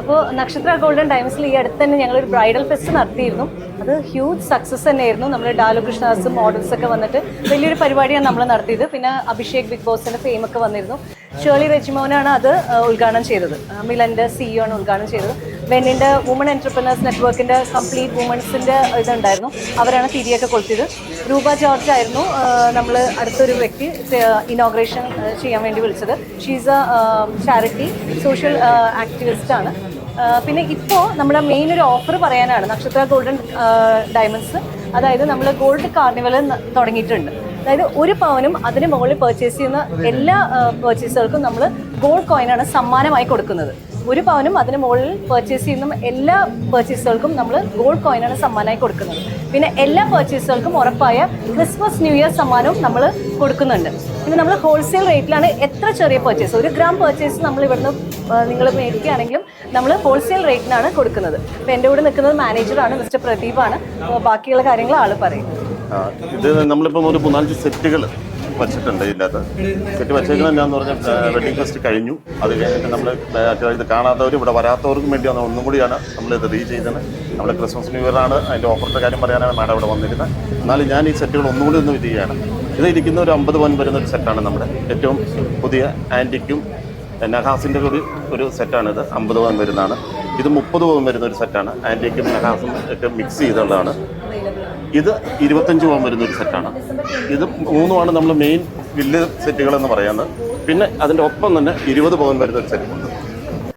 അപ്പോൾ നക്ഷത്ര ഗോൾഡൻ ടൈംസിൽ ഈ അടുത്ത് തന്നെ ഞങ്ങൾ ഒരു ബ്രൈഡൽ ഫെസ്റ്റ് നടത്തിയിരുന്നു. അത് ഹ്യൂജ് സക്സസ് തന്നെയായിരുന്നു. നമ്മൾ ഡാലു കൃഷ്ണദാസും മോഡൽസ് ഒക്കെ വന്നിട്ട് വലിയൊരു പരിപാടിയാണ് നമ്മൾ നടത്തിയത്. പിന്നെ അഭിഷേക് ബിഗ് ബോസിന്റെ ഫെയിം ഒക്കെ വന്നിരുന്നു. ഷേർലി റെജിമോനാണ് അത് ഉദ്ഘാടനം ചെയ്തത്. മിലന്റെ സിഇഒ ആണ് ഉദ്ഘാടനം ചെയ്തത്. വെന്നിന്റെ വുമൺ എന്റർപ്രണേഴ്സ് നെറ്റ്വർക്കിന്റെ കംപ്ലീറ്റ് വുമൺസിന്റെ ഇതുണ്ടായിരുന്നു. അവരാണ് തിരിയൊക്കെ കൊടുത്തത് രൂപ ജോർജ് ആയിരുന്നു നമ്മൾ അടുത്തൊരു വ്യക്തി ഇനോഗ്രേഷൻ ചെയ്യാൻ വേണ്ടി വിളിച്ചത്. She's a charity social activist ആണ്. പിന്നെ ഇപ്പോൾ നമ്മുടെ മെയിൻ ഒരു ഓഫർ പറയാനാണ് നക്ഷത്ര ഗോൾഡൻ ഡയമണ്ട്സ് അതായത് നമ്മൾ ഗോൾഡ് കാർണിവൽ തുടങ്ങിയിട്ടുണ്ട്. അതായത് ഒരു പവനും അതിന് മുകളിൽ പർച്ചേസ് ചെയ്യുന്ന എല്ലാ പർച്ചേസുകൾക്കും നമ്മൾ ഗോൾഡ് കോയിനാണ് സമ്മാനമായി കൊടുക്കുന്നത്. ഒരു പവനും അതിന് മുകളിൽ പർച്ചേസ് ചെയ്യുന്ന എല്ലാ പർച്ചേസുകൾക്കും നമ്മൾ ഗോൾഡ് കോയിനാണ് സമ്മാനമായി കൊടുക്കുന്നത്. പിന്നെ എല്ലാ പർച്ചേസുകൾക്കും ഉറപ്പായ ക്രിസ്മസ് ന്യൂ ഇയർ സമ്മാനവും നമ്മൾ കൊടുക്കുന്നുണ്ട്. പിന്നെ നമ്മൾ ഹോൾസെയിൽ റേറ്റിലാണ് എത്ര ചെറിയ പർച്ചേസ് ഒരു ഗ്രാം പർച്ചേസ് നമ്മൾ ഇവിടുന്ന് നിങ്ങൾ മേടിക്കുകയാണെങ്കിലും നമ്മൾ ഹോൾസെയിൽ റേറ്റിനാണ് കൊടുക്കുന്നത്. അപ്പോൾ എന്റെ കൂടെ നിൽക്കുന്നത് മാനേജറാണ് മിസ്റ്റർ പ്രദീപാണ്. ബാക്കിയുള്ള കാര്യങ്ങൾ ആൾ പറയും. ഇത് നമ്മളിപ്പം ഒരു മൂന്നാലഞ്ച് സെറ്റുകൾ വച്ചിട്ടുണ്ട് ഇതിനകത്ത്. സെറ്റ് വച്ചേക്കുന്നത് എന്താണെന്ന് പറഞ്ഞാൽ വെഡിങ് ഫെസ്റ്റ് കഴിഞ്ഞു. അത് കഴിഞ്ഞിട്ട് നമ്മൾ ഇത് കാണാത്തവരും ഇവിടെ വരാത്തവർക്കും വേണ്ടിയാണ് ഒന്നും കൂടിയാണ് ഇത് റീ ചെയ്തത് നമ്മൾ ക്രിസ്മസ് ന്യൂ ഇയറാണ് അതിന്റെ ഓഫറിന്റെ കാര്യം പറയാനാണ് മാഡം ഇവിടെ വന്നിരുന്നത് എന്നാലും ഞാൻ ഈ സെറ്റുകൾ ഒന്നും കൂടി ഒന്ന് ഇത് ചെയ്യാണ് ഇത് ഇരിക്കുന്ന ഒരു അമ്പത് പവൻ വരുന്ന ഒരു സെറ്റാണ് നമ്മുടെ ഏറ്റവും പുതിയ ആന്റിക്കും നഹാസിന്റെ കൂടി ഒരു സെറ്റാണിത് അമ്പത് പവൻ വരുന്നതാണ്. ഇത് മുപ്പത് പവൻ വരുന്ന ഒരു സെറ്റാണ് ആന്റിക്കും മെഹാസും ഒക്കെ മിക്സ് ചെയ്തുള്ളതാണ്. ഇത് ഇരുപത്തഞ്ച് പവൻ വരുന്ന ഒരു സെറ്റാണ് ഇത് മൂന്നുമാണ് നമ്മൾ മെയിൻ വില്ല് സെറ്റുകളെന്ന് പറയുന്നത്. പിന്നെ അതിന്റെ ഒപ്പം തന്നെ ഇരുപത് പവൻ വരുന്ന ഒരു സെറ്റുണ്ട്